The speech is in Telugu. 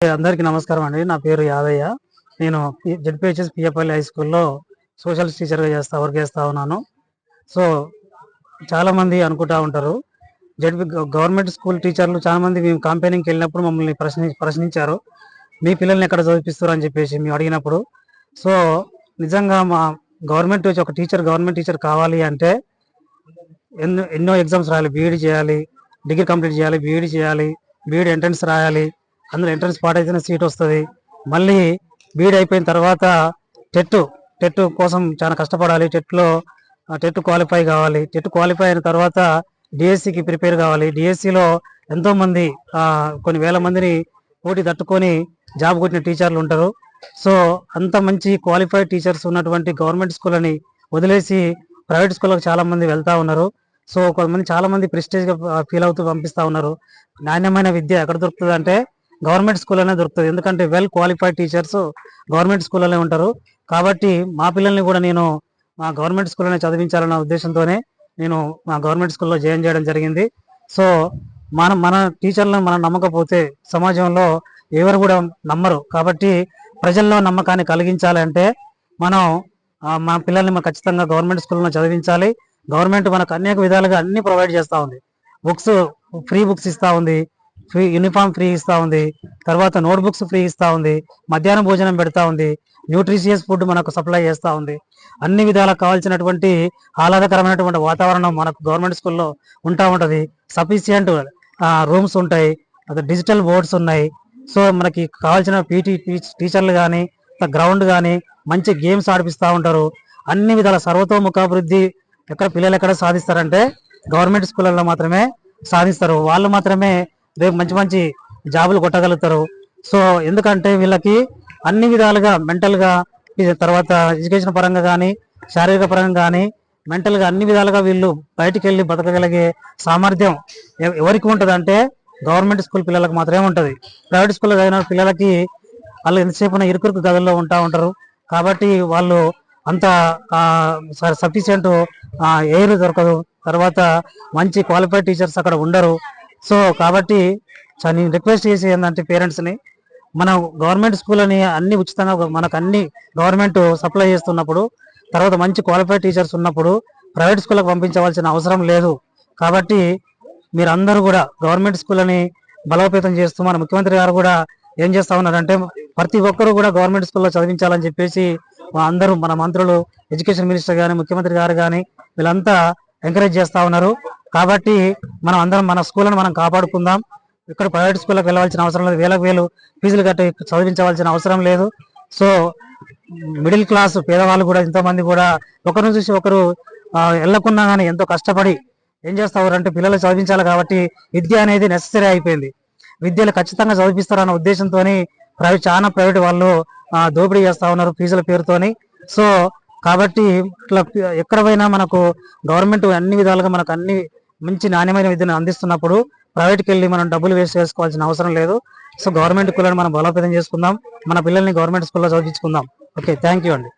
అందరికీ నమస్కారం అండి. నా పేరు యాదయ్య. నేను జెడ్పిహెచ్ఎస్ పిఎఫ్ఎల్ హై స్కూల్లో సోషల్ టీచర్గా చేస్తా వర్క్ చేస్తూ ఉన్నాను. సో చాలామంది అనుకుంటా ఉంటారు. జడ్పి గవర్నమెంట్ స్కూల్ టీచర్లు చాలా మంది మేము కాంపెయినింగ్కి వెళ్ళినప్పుడు మమ్మల్ని ప్రశ్ని ప్రశ్నించారు. మీ పిల్లల్ని ఎక్కడ చదివిపిస్తారు అని చెప్పేసి మేము అడిగినప్పుడు. సో నిజంగా మా గవర్నమెంట్ ఒక టీచర్ గవర్నమెంట్ టీచర్ కావాలి అంటే ఎన్నో ఎన్నో ఎగ్జామ్స్ రాయాలి. బీఈడి చేయాలి డిగ్రీ కంప్లీట్ చేయాలి బీఈడి చేయాలి బీఈడి ఎంట్రన్స్ రాయాలి. అందులో ఎంట్రన్స్ పాస్ అయితేనే సీట్ వస్తుంది. మళ్ళీ బీడ్ అయిపోయిన తర్వాత టెట్ టెట్ కోసం చాలా కష్టపడాలి. టెట్లో టెట్ క్వాలిఫై కావాలి. టెట్ క్వాలిఫై అయిన తర్వాత డిఎస్సికి ప్రిపేర్ కావాలి. డిఎస్సిలో ఎంతోమంది కొన్ని వేల మందిని పోటీ తట్టుకొని జాబ్ కొట్టిన టీచర్లు ఉంటారు. సో అంత మంచి క్వాలిఫైడ్ టీచర్స్ ఉన్నటువంటి గవర్నమెంట్ స్కూల్ అని వదిలేసి ప్రైవేట్ స్కూళ్ళకి చాలా మంది వెళ్తా ఉన్నారు. సో కొంతమంది చాలా మంది ఫీల్ అవుతూ పంపిస్తా ఉన్నారు. నాణ్యమైన విద్య ఎక్కడ దొరుకుతుంది అంటే గవర్నమెంట్ స్కూల్లోనే దొరుకుతుంది. ఎందుకంటే వెల్ క్వాలిఫైడ్ టీచర్స్ గవర్నమెంట్ స్కూల్లోనే ఉంటారు. కాబట్టి మా పిల్లల్ని కూడా నేను మా గవర్నమెంట్ స్కూల్లోనే చదివించాలన్న ఉద్దేశంతోనే నేను మా గవర్నమెంట్ స్కూల్లో జాయిన్ చేయడం జరిగింది. సో మన మన టీచర్లను మనం నమ్మకపోతే సమాజంలో ఎవరు కూడా నమ్మరు. కాబట్టి ప్రజల్లో నమ్మకాన్ని కలిగించాలంటే మనం మన మా పిల్లల్ని మనం ఖచ్చితంగా గవర్నమెంట్ స్కూల్లో చదివించాలి. గవర్నమెంట్ మనకు అనేక విధాలుగా అన్ని ప్రొవైడ్ చేస్తూ ఉంది. బుక్స్ ఫ్రీ బుక్స్ ఇస్తూ ఉంది. ఫ్రీ యూనిఫామ్ ఫ్రీ ఇస్తూ ఉంది. తర్వాత నోట్బుక్స్ ఫ్రీ ఇస్తూ ఉంది. మధ్యాహ్నం భోజనం పెడతా ఉంది. న్యూట్రిషియస్ ఫుడ్ మనకు సప్లై చేస్తూ ఉంది. అన్ని విధాలా కావాల్సినటువంటి ఆహ్లాదకరమైనటువంటి వాతావరణం మనకు గవర్నమెంట్ స్కూల్లో ఉంటా ఉంటుంది. సఫిషియంట్ రూమ్స్ ఉంటాయి. డిజిటల్ బోర్డ్స్ ఉన్నాయి. సో మనకి కావాల్సిన పీటీ టీచర్లు కానీ గ్రౌండ్ కానీ మంచి గేమ్స్ ఆడిపిస్తూ ఉంటారు. అన్ని విధాల సర్వతోముఖాభివృద్ధి ఎక్కడ పిల్లలు ఎక్కడ సాధిస్తారంటే గవర్నమెంట్ స్కూళ్ళల్లో మాత్రమే సాధిస్తారు. వాళ్ళు మాత్రమే రేపు మంచి మంచి జాబులు కొట్టగలుగుతారు. సో ఎందుకంటే వీళ్ళకి అన్ని విధాలుగా మెంటల్గా తర్వాత ఎడ్యుకేషన్ పరంగా కానీ శారీరక పరంగా కానీ మెంటల్గా అన్ని విధాలుగా వీళ్ళు బయటికి వెళ్ళి బతకగలిగే సామర్థ్యం ఎవ- ఎవరికి ఉంటుంది అంటే గవర్నమెంట్ స్కూల్ పిల్లలకు మాత్రమే ఉంటుంది. ప్రైవేట్ స్కూల్లో చదివిన పిల్లలకి వాళ్ళు ఎంతసేపు ఇరుకురుకు గదుల్లో ఉంటా ఉంటారు. కాబట్టి వాళ్ళు అంత సఫిషియంట్ ఎయిర్ దొరకదు. తర్వాత మంచి క్వాలిఫైడ్ టీచర్స్ అక్కడ ఉండరు. సో కాబట్టి నేను రిక్వెస్ట్ చేసి ఏంటంటే పేరెంట్స్ని మనం గవర్నమెంట్ స్కూల్ అని అన్ని ఉచితంగా మనకు అన్ని గవర్నమెంట్ సప్లై చేస్తున్నప్పుడు తర్వాత మంచి క్వాలిఫైడ్ టీచర్స్ ఉన్నప్పుడు ప్రైవేట్ స్కూల్కి పంపించవలసిన అవసరం లేదు. కాబట్టి మీరందరూ కూడా గవర్నమెంట్ స్కూల్ అని బలోపేతం చేస్తూ మన ముఖ్యమంత్రి గారు కూడా ఏం చేస్తా ఉన్నారంటే ప్రతి ఒక్కరు కూడా గవర్నమెంట్ స్కూల్లో చదివించాలని చెప్పేసి అందరూ మన మంత్రులు ఎడ్యుకేషన్ మినిస్టర్ గాని ముఖ్యమంత్రి గారు కానీ వీళ్ళంతా ఎంకరేజ్ చేస్తా ఉన్నారు. కాబట్టి మనం అందరం మన స్కూళ్ళను మనం కాపాడుకుందాం. ఇక్కడ ప్రైవేట్ స్కూళ్ళకి వెళ్ళవలసిన అవసరం లేదు. వేలకు వేలు ఫీజులు కట్టి చదివించవలసిన అవసరం లేదు. సో మిడిల్ క్లాస్ పేదవాళ్ళు కూడా ఇంతమంది కూడా ఒకరిని చూసి ఒకరు వెళ్ళకున్నా కానీ ఎంతో కష్టపడి ఏం చేస్తారు అంటే పిల్లలు చదివించాలి కాబట్టి విద్య అనేది నెససరీ అయిపోయింది. విద్యలు ఖచ్చితంగా చదివిస్తారన్న ఉద్దేశంతో ప్రైవేట్ చాలా ప్రైవేట్ వాళ్ళు దోపిడీ చేస్తూ ఉన్నారు ఫీజుల పేరుతోని. సో కాబట్టి ఇట్లా ఎక్కడ పోయినా మనకు గవర్నమెంట్ అన్ని విధాలుగా మనకు అన్ని మంచి నాణ్యమైన విద్యను అందిస్తున్నప్పుడు ప్రైవేట్కి వెళ్ళి మనం డబ్బులు వేస్ట్ చేసుకోవాల్సిన అవసరం లేదు. సో గవర్నమెంట్ స్కూళ్ళని మనం బలోపేతం చేసుకుందాం. మన పిల్లల్ని గవర్నమెంట్ స్కూల్లో చదివించుకుందాం. ఓకే థ్యాంక్ యూ అండి.